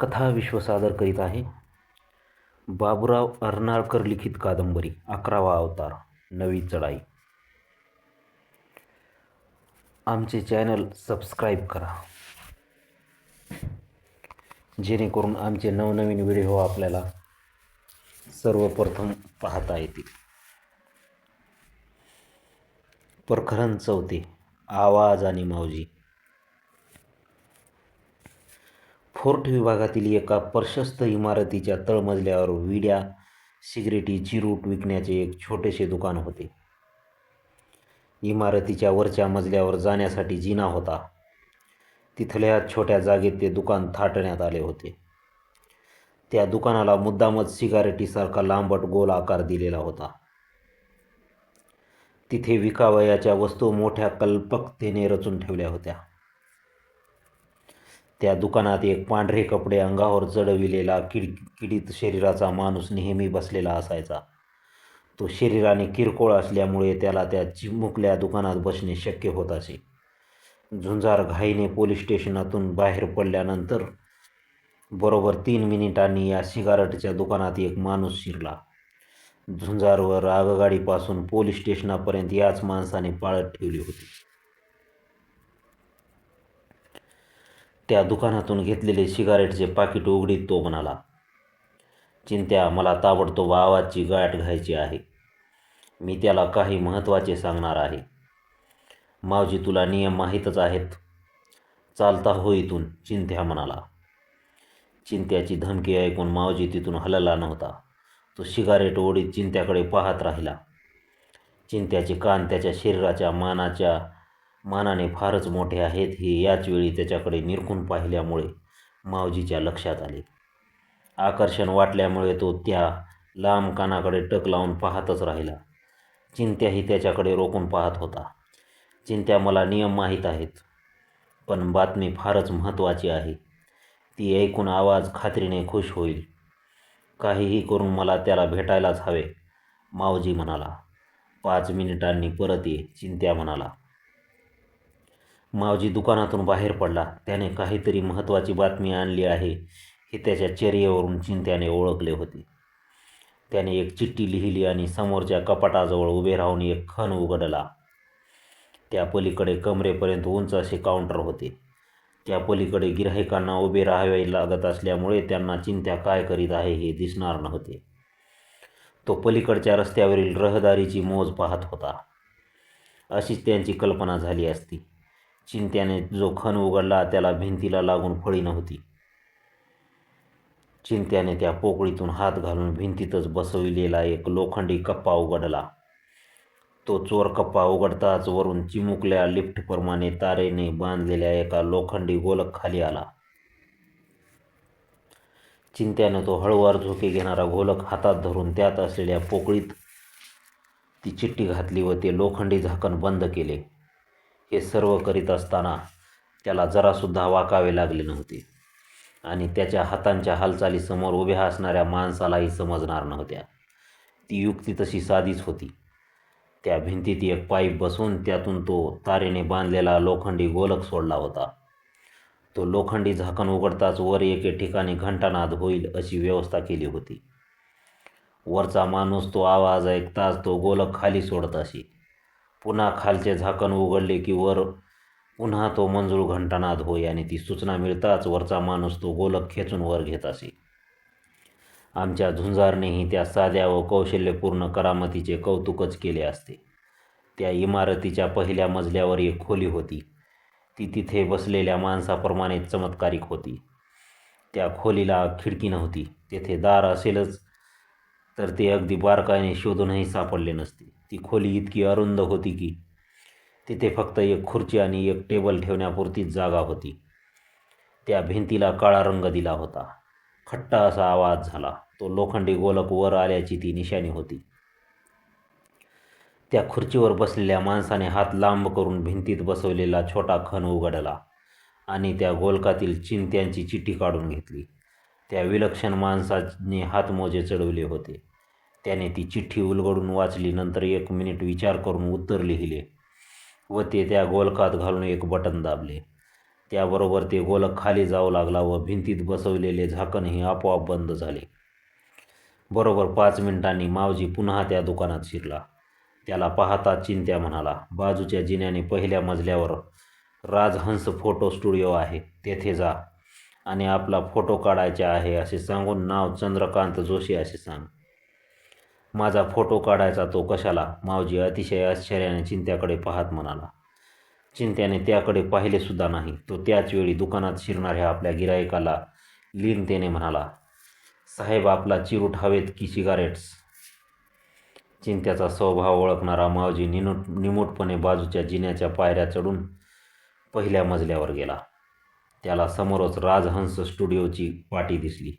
कथा विश्व सादर करीत आहे. बाबुराव अर्नाळकर लिखित कादंबरी अकरावा अवतार नवी चढाई. आमचे चॅनल सबस्क्राईब करा. जेणेकरून आमचे नवनवीन व्हिडिओ आपल्याला सर्वप्रथम पाहता येतील. परखरण चौथे आवाज आणि मावजी. फोर्ट विभागातील एका प्रशस्त इमारतीच्या तळमजल्यावर विड्या सिगरेटी चिरूट विकण्याचे एक छोटेसे दुकान होते. इमारतीच्या वरच्या मजल्यावर जाण्यासाठी जिना होता. तिथल्या छोट्या जागेत ते दुकान थाटण्यात आले होते. त्या दुकानाला मुद्दामच सिगारेटीसारखा लांबट गोल आकार दिलेला होता. तिथे विकावयाच्या वस्तू मोठ्या कल्पकतेने रचून ठेवल्या होत्या. त्या दुकानात एक पांढरे कपडे अंगावर चढविलेला किड किडीत शरीराचा माणूस नेहमी बसलेला असायचा. तो शरीराने किरकोळ असल्यामुळे त्याला त्या चिमुकल्या दुकानात बसणे शक्य होत असे. झुंजार घाईने पोलीस स्टेशनातून बाहेर पडल्यानंतर बरोबर तीन मिनिटांनी या सिगारेटच्या दुकानात एक माणूस शिरला. झुंजारवर आगगाडीपासून पोलीस स्टेशनापर्यंत याच माणसाने पाळत ठेवली होती. त्या दुकानातून घेतलेले सिगारेटचे पाकिट उघडीत तो म्हणाला चिंत्या मला ताबडतोब आवाजची गाठ घ्यायची आहे. मी त्याला काही महत्त्वाचे सांगणार आहे. मावजी तुला नियम माहीतच आहेत. चालता हो इथून चिंत्या म्हणाला. चिंत्याची धमकी ऐकून मावजी तिथून हलला नव्हता. तो सिगारेट ओढीत चिंत्याकडे पाहत राहिला. चिंत्याचे कान त्याच्या शरीराच्या मानाच्या मानाने फारच मोठे आहेत हे याच वेळी त्याच्याकडे निरखून पाहिल्यामुळे मावजीच्या लक्षात आले. आकर्षण वाटल्यामुळे तो त्या लांब कानाकडे टक लावून पाहतच राहिला. चिंत्याही त्याच्याकडे रोखून पाहत होता. चिंत्या मला नियम माहीत आहेत पण बातमी फारच महत्त्वाची आहे. ती ऐकून आवाज खात्रीने खुश होईल. काहीही करून मला त्याला भेटायलाच हवे मावजी म्हणाला. पाच मिनिटांनी परत ये चिंत्या म्हणाला. मावजी दुकानातून बाहेर पडला. त्याने काहीतरी महत्त्वाची बातमी आणली आहे हे त्याच्या चर्येवरून चिंत्याने ओळखले होते. त्याने एक चिठ्ठी लिहिली आणि समोरच्या कपाटाजवळ उभे राहून एक खण उघडला. त्या पलीकडे कमरेपर्यंत उंच असे काउंटर होते. त्या पलीकडे गिराहिकांना उभे राहावे लागत असल्यामुळे त्यांना चिंत्या काय करीत आहे हे दिसणार नव्हते. तो पलीकडच्या रस्त्यावरील रहदारीची मोज पाहत होता. अशीच त्यांची कल्पना झाली असती. चिंत्याने जो खण उघडला त्याला भिंतीला लागून फळी नव्हती. चिंत्याने त्या पोकळीतून हात घालून भिंतीतच बसविलेला एक लोखंडी कप्पा उघडला. तो चोर कप्पा उघडताच वरून चिमुकल्या लिफ्टप्रमाणे तारेने बांधलेल्या एका लोखंडी गोलक खाली आला. चिंत्याने तो हळूवार झोके घेणारा गोलक हातात धरून त्यात असलेल्या पोकळीत ती चिठ्ठी घातली व ते लोखंडी झाकण बंद केले. हे सर्व करीत असताना त्याला जरासुद्धा वाकावे लागले नव्हते. आणि त्याच्या हातांच्या हालचालीसमोर उभ्या असणाऱ्या माणसालाही समजणार नव्हत्या. ती युक्ती तशी साधीच होती. त्या भिंतीत एक पाईप बसून त्यातून तो तारेने बांधलेला लोखंडी गोलक सोडला होता. तो लोखंडी झाकण उघडताच वर एके ठिकाणी घंटानाद होईल अशी व्यवस्था केली होती. वरचा माणूस तो आवाज ऐकताच तो गोलक खाली सोडत असे. पुन्हा खालचे झाकण उघडले की वर पुन्हा तो मंजूळ घंटानाद होई आणि ती सूचना मिळताच वरचा माणूस तो गोलक खेचून वर घेत असे. आमच्या झुंजारनेही त्या साध्या व कौशल्यपूर्ण करामतीचे कौतुकच केले असते. त्या इमारतीच्या पहिल्या मजल्यावर एक खोली होती. ती तिथे बसलेल्या माणसाप्रमाणे चमत्कारिक होती. त्या खोलीला खिडकी नव्हती. तेथे दार असेलच तर ते अगदी बारकाईने शोधूनही सापडले नसते. ती खोली इतकी अरुंद होती की तिथे फक्त एक खुर्ची आणि एक टेबल ठेवण्यापुरतीच जागा होती. त्या भिंतीला काळा रंग दिला होता. खट्टा असा आवाज झाला. तो लोखंडी गोलक वर आल्याची ती निशाणी होती. त्या खुर्चीवर बसलेल्या माणसाने हात लांब करून भिंतीत बसवलेला छोटा खण उघडला आणि त्या गोलकातील चिंत्यांची चिठ्ठी काढून घेतली. त्या विलक्षण माणसाने हातमोजे चढवले होते. त्याने ती चिठ्ठी उलगडून वाचली. नंतर एक मिनिट विचार करून उत्तर लिहिले व ते त्या गोलकात घालून एक बटन दाबले. त्याबरोबर ते गोलक खाली जाऊ लागला व भिंतीत बसवलेले झाकणही आपोआप बंद झाले. बरोबर पाच मिनिटांनी मावजी पुन्हा त्या दुकानात शिरला. त्याला पाहता चिंत्या म्हणाला बाजूच्या जिन्याने पहिल्या मजल्यावर राजहंस फोटो स्टुडिओ आहे. तेथे जा आणि आपला फोटो काढायचा आहे असे सांगून नाव चंद्रकांत जोशी असे सांग. माझा फोटो काढायचा तो कशाला? मावजी अतिशय आश्चर्याने चिंत्याकडे पाहत म्हणाला. चिंत्याने त्याकडे पाहिलेसुद्धा नाही. तो त्याच वेळी दुकानात शिरणाऱ्या आपल्या गिरायकाला लीनतेने म्हणाला साहेब आपला चिरूट हवेत की सिगारेट्स चिंत्याचा स्वभाव ओळखणारा मावजी निनुट निमूटपणे बाजूच्या जिन्याच्या पायऱ्या चढून पहिल्या मजल्यावर गेला. त्याला समोरच राजहंस स्टुडिओची पाटी दिसली.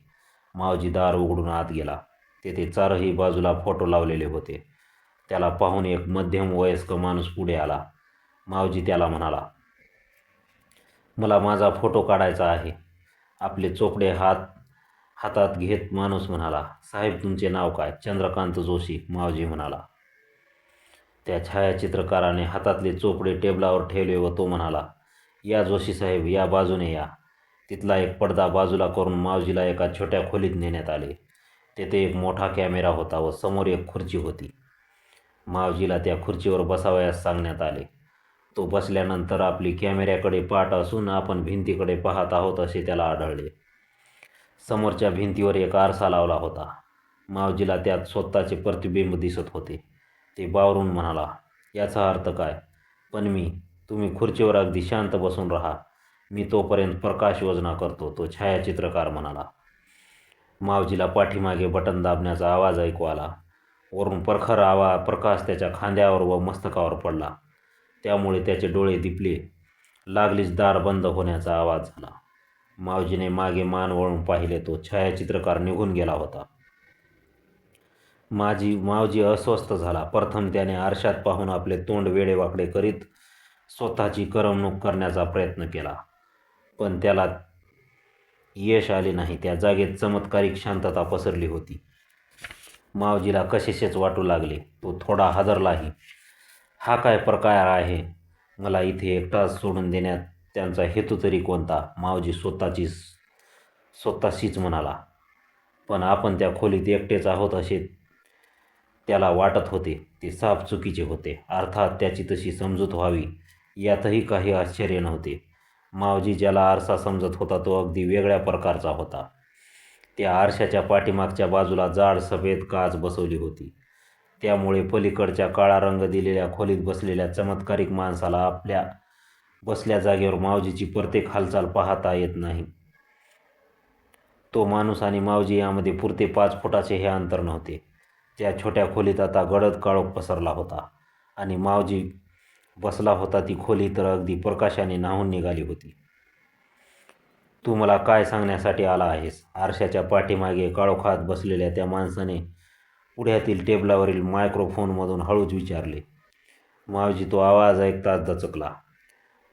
मावजी दार उघडून आत गेला. तेथे चारही बाजूला फोटो लावलेले होते. त्याला पाहून एक मध्यम वयस्क माणूस पुढे आला. मावजी त्याला म्हणाला मला माझा फोटो काढायचा आहे. आपले चोपडे हात हातात घेत माणूस म्हणाला साहेब तुमचे नाव काय? चंद्रकांत जोशी मावजी म्हणाला. त्या छायाचित्रकाराने हातातले चोपडे टेबलावर ठेवले व तो म्हणाला या जोशी साहेब या बाजूने या. तिथला एक पडदा बाजूला करून मावजीला एका छोट्या खोलीत नेण्यात आले. तेथे एक मोठा कॅमेरा होता व समोर एक खुर्ची होती. मावजीला त्या खुर्चीवर बसावयास सांगण्यात आले. तो बसल्यानंतर आपली कॅमेऱ्याकडे पाठ असून आपण भिंतीकडे पाहत आहोत असे त्याला आढळले. समोरच्या भिंतीवर एक आरसा लावला होता. मावजीला त्यात स्वतःचे प्रतिबिंब दिसत होते. ते बावरून म्हणाला याचा अर्थ काय? पण मी तुम्ही खुर्चीवर अगदी शांत बसून राहा. मी तोपर्यंत प्रकाश योजना करतो तो छायाचित्रकार म्हणाला. मावजीला पाठीमागे बटन दाबण्याचा आवाज ऐकू आला. वरून प्रखर आवा प्रकाश त्याच्या खांद्यावर व मस्तकावर पडला. त्यामुळे त्याचे डोळे दिपले. लागलीच दार बंद होण्याचा आवाज झाला. मावजीने मागे मान वळून पाहिले तो छायाचित्रकार निघून गेला होता. माझी मावजी अस्वस्थ झाला. प्रथम त्याने आरशात पाहून आपले तोंड वेडेवाकडे करीत स्वतःची करमणूक करण्याचा प्रयत्न केला. पण त्याला यश आले नाही. त्या जागेत चमत्कारिक शांतता पसरली होती. मावजीला कसेशेच वाटू लागले. तो थोडा हादरलाही. हा काय प्रकार आहे? मला इथे एकटाच सोडून देण्यात त्यांचा हेतू तरी कोणता? मावजी स्वतःची स्वतःशीच म्हणाला. पण आपण त्या खोलीत एकटेच आहोत असे त्याला वाटत होते. ते साफ चुकीचे होते. अर्थात त्याची तशी समजूत व्हावी. यातही काही आश्चर्य नव्हते. मावजी ज्याला आरसा समजत होता तो अगदी वेगळ्या प्रकारचा होता. त्या आरशाच्या पाठीमागच्या बाजूला जाड सफेद काच बसवली होती. त्यामुळे पलीकडच्या काळा रंग दिलेल्या खोलीत बसलेल्या चमत्कारिक माणसाला आपल्या बसल्या जागेवर मावजीची प्रत्येक हालचाल पाहता येत नाही. तो माणूस आणि मावजी यामध्ये पुरते पाच फुटाचे हे अंतर नव्हते. त्या छोट्या खोलीत आता गडद काळोख पसरला होता आणि मावजी बसला होता ती खोली तर अगदी प्रकाशाने नाहून निघाली होती. तू मला काय सांगण्यासाठी आला आहेस? आरशाच्या पाठीमागे काळोखात बसलेल्या त्या माणसाने पुढ्यातील टेबलावरील मायक्रोफोनमधून हळूच विचारले. मावजी तो आवाज ऐकताच दचकला.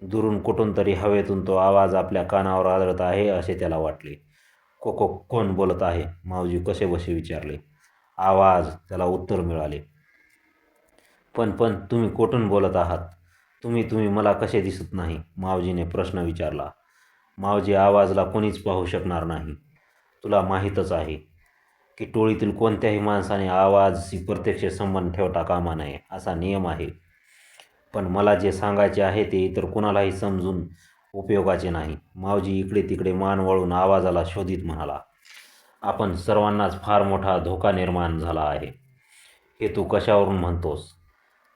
दुरून कुठून तरी हवेतून तो आवाज आपल्या कानावर आदळत आहे असे त्याला वाटले. को को कोण बोलत आहे? मावजी कसे बसे विचारले. आवाज त्याला उत्तर मिळाले. पण पण तुम्ही कोठून बोलत आहात? तुम्ही तुम्ही मला कसे दिसत नाही? मावजीने प्रश्न विचारला. मावजी आवाजला कोणीच पाहू शकणार नाही. तुला माहीतच आहे की टोळीतील कोणत्याही माणसाने आवाजशी प्रत्यक्ष संबंध ठेवता कामा नये असा नियम आहे. पण मला जे सांगायचे आहे ते इतर कुणालाही समजून उपयोगाचे नाही. मावजी इकडे तिकडे मान वळून आवाजाला शोधित म्हणाला आपण सर्वांनाच फार मोठा धोका निर्माण झाला आहे. हे तू कशावरून म्हणतोस?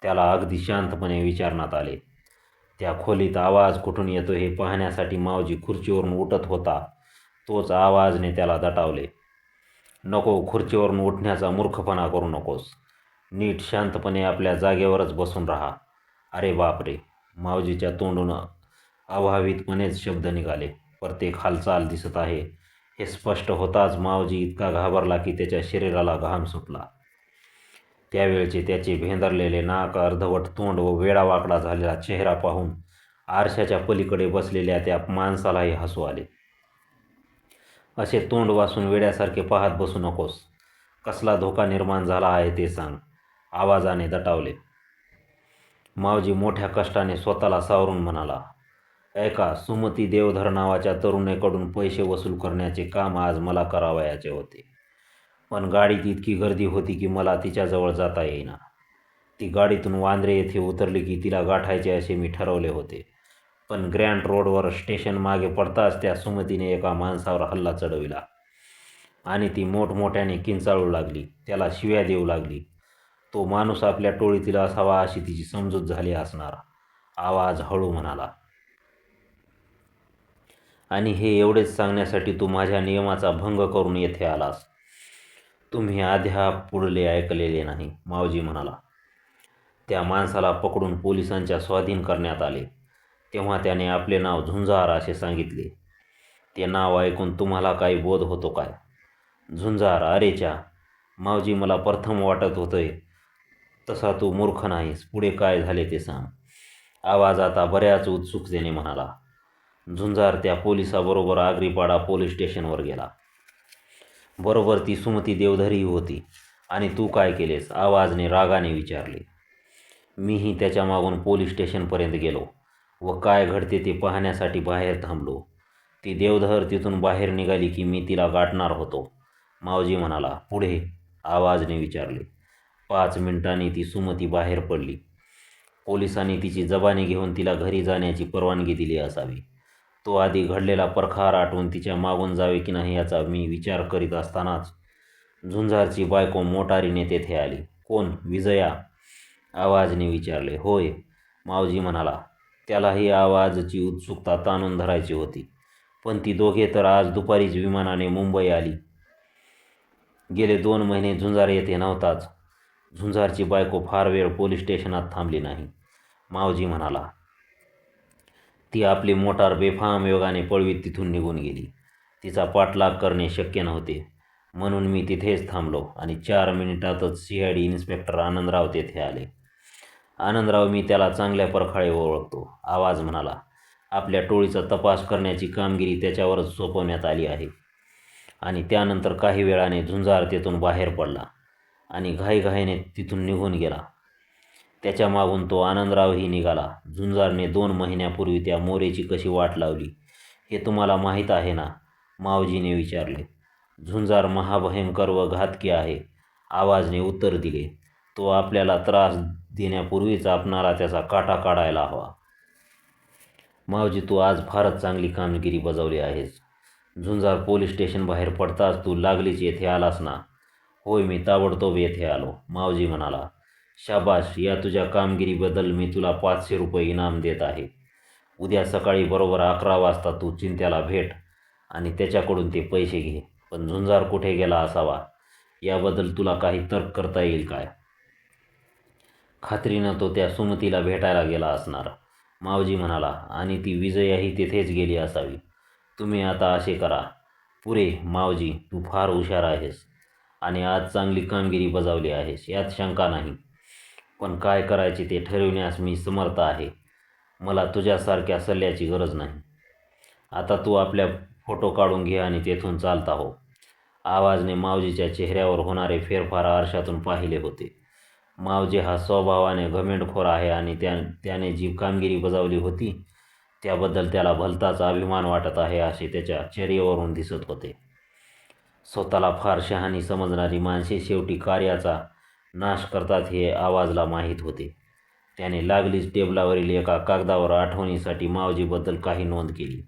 त्याला अगदी शांतपणे विचारण्यात आले. त्या खोलीत आवाज कुठून येतो हे पाहण्यासाठी मावजी खुर्चीवरून उठत होता. तोच आवाजने त्याला दटावले. नको खुर्चीवरून उठण्याचा मूर्खपणा करू नकोस. नीट शांतपणे आपल्या जागेवरच बसून राहा. अरे बापरे! मावजीच्या तोंडून अभावितपणेच शब्द निघाले. प्रत्येक हालचाल दिसत आहे. हे स्पष्ट होताच मावजी इतका घाबरला की त्याच्या शरीराला घाम सुटला. त्यावेळचे त्याचे भेंदरलेले नाक अर्धवट तोंड व वेडावाकडा झालेला चेहरा पाहून आरशाच्या पलीकडे बसलेल्या त्या माणसालाही हसू आले. असे तोंड वासून वेड्यासारखे पाहत बसू नकोस. कसला धोका निर्माण झाला आहे ते सांग. आवाजाने दटावले. मावजी मोठ्या कष्टाने स्वतःला सावरून म्हणाला ऐका सुमती देवधर नावाच्या तरुणेकडून पैसे वसूल करण्याचे काम आज मला करावयाचे होते. पण गाडीत इतकी गर्दी होती की मला तिच्याजवळ जाता येईना. ती गाडीतून वांद्रे येथे उतरली की तिला गाठायचे असे मी ठरवले होते. पण ग्रँड रोडवर स्टेशन मागे पडताच त्या सुमतीने एका माणसावर हल्ला चढविला. आणि ती मोठमोठ्याने किंचाळू लागली त्याला शिव्या देऊ लागली. तो माणूस आपल्या टोळीतील असावा अशी तिची समजूत झाली असणार आवाज हळू म्हणाला. आणि हे एवढेच सांगण्यासाठी तू माझ्या नियमाचा भंग करून येथे आलास. तुम्ही आध्या पुढले ऐकलेले नाही मावजी म्हणाला. त्या माणसाला पकडून पोलिसांच्या स्वाधीन करण्यात आले. तेव्हा त्याने आपले नाव झुंजार असे सांगितले. ते नाव ऐकून तुम्हाला काही बोध होतो काय? झुंजार अरेच्या मावजी मला प्रथम वाटत होतंय तसा तू मूर्ख नाहीस पुढे काय झाले ते सांग. आवाज आता बऱ्याच उत्सुकतेने म्हणाला. झुंजार त्या पोलिसाबरोबर आगरीपाडा पोलीस स्टेशनवर गेला. बरोबर ती सुमती देवधरी होती. आणि तू काय केलेस? आवाजने रागाने विचारले. मीही त्याच्या मागून पोलीस स्टेशनपर्यंत गेलो व काय घडते ते पाहण्यासाठी बाहेर थांबलो. ती देवधर तिथून बाहेर निघाली की मी तिला गाठणार होतो. मावजी म्हणाला पुढे आवाजने विचारले. पाच मिनिटांनी ती सुमती बाहेर पडली. पोलिसांनी तिची जबानी घेऊन तिला घरी जाण्याची परवानगी दिली असावी. तो आधी घडलेला परखार आठवून तिच्या मागून जावे की नाही याचा मी विचार करीत असतानाच झुंजारची बायको मोटारीने तेथे आली. कोण? विजया. आवाजने विचारले होय. मावजी म्हणाला त्यालाही आवाजची उत्सुकता ताणून धरायची होती. पण ती दोघे तर आज दुपारीच विमानाने मुंबई आली. गेले दोन महिने झुंजार येथे नव्हताच. झुंजारची बायको फार वेळ पोलीस स्टेशनात थांबली नाही. मावजी म्हणाला ती आपली मोटार बेफाम योगाने पळवीत तिथून निघून गेली. तिचा पाठलाग करणे शक्य नव्हते. म्हणून मी तिथेच थांबलो आणि चार मिनिटातच C I D inspector Anandrao तेथे आले. आनंदराव मी त्याला चांगल्या परखाळे ओळखतो. आवाज म्हणाला आपल्या टोळीचा तपास करण्याची कामगिरी त्याच्यावरच सोपवण्यात आली आहे. आणि त्यानंतर काही वेळाने झुंजार तेथून बाहेर पडला आणि घाईघाईने तिथून निघून गेला. त्याच्या मागून तो आनंदरावही निघाला. झुंजारने दोन महिन्यापूर्वी त्या मोरेची कशी वाट लावली हे तुम्हाला माहीत आहे ना? मावजीने विचारले. झुंजार महाभयंकर व घातकी आहे आवाजने उत्तर दिले. तो आपल्याला त्रास देण्यापूर्वीच आपणाला त्याचा काटा काढायला हवा. मावजी तू आज फारच चांगली कामगिरी बजावली आहेस. झुंजार पोलीस स्टेशन बाहेर पडताच तू लागलीच येथे आलास ना? होय मी ताबडतोब येथे आलो मावजी म्हणाला. शाबाश या तुझ्या कामगिरीबद्दल मी तुला पाचशे रुपये इनाम देत आहे. उद्या सकाळी बरोबर अकरा वाजता तू चिंत्याला भेट आणि त्याच्याकडून ते पैसे घे. पण झुंजार कुठे गेला असावा? याबद्दल तुला काही तर्क करता येईल काय? खात्रीनं तो त्या सुमतीला भेटायला गेला असणार. मावजी म्हणाला आणि ती विजयाही तिथेच गेली असावी. तुम्ही आता असे करा. पुरे मावजी तू फार हुशार आहेस आणि आज चांगली कामगिरी बजावली आहेस. यात शंका नाही. पण काय करायचे ते ठरविण्यास मी समर्थ आहे. मला तुझ्यासारख्या सल्ल्याची गरज नाही. आता तू आपल्या फोटो काढून घे आणि तेथून चालता हो. आवाजने मावजीच्या चेहऱ्यावर होणारे फेरफार आरशातून पाहिले होते. मावजी हा स्वभावाने घमेंडखोर आहे आणि त्या त्याने जी कामगिरी बजावली होती त्याबद्दल त्याला भलताच अभिमान वाटत आहे असे त्याच्या चेहऱ्यावरून दिसत होते. स्वतःला फार शहाणी समजणारी माणसे शेवटी कार्याचा नाश करतात हे आवाजला माहीत होते. त्याने लागलीच टेबलावरील एका कागदावर आठवणीसाठी मावजीबद्दल काही नोंद केली.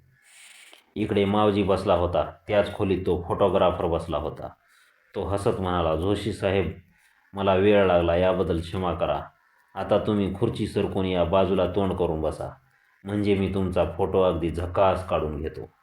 इकडे मावजी बसला होता. त्याच खोलीत तो फोटोग्राफर बसला होता. तो हसत म्हणाला जोशी साहेब मला वेळ लागला याबद्दल क्षमा करा. आता तुम्ही खुर्ची सरकून या बाजूला तोंड करून बसा. म्हणजे मी तुमचा फोटो अगदी झकास काढून घेतो.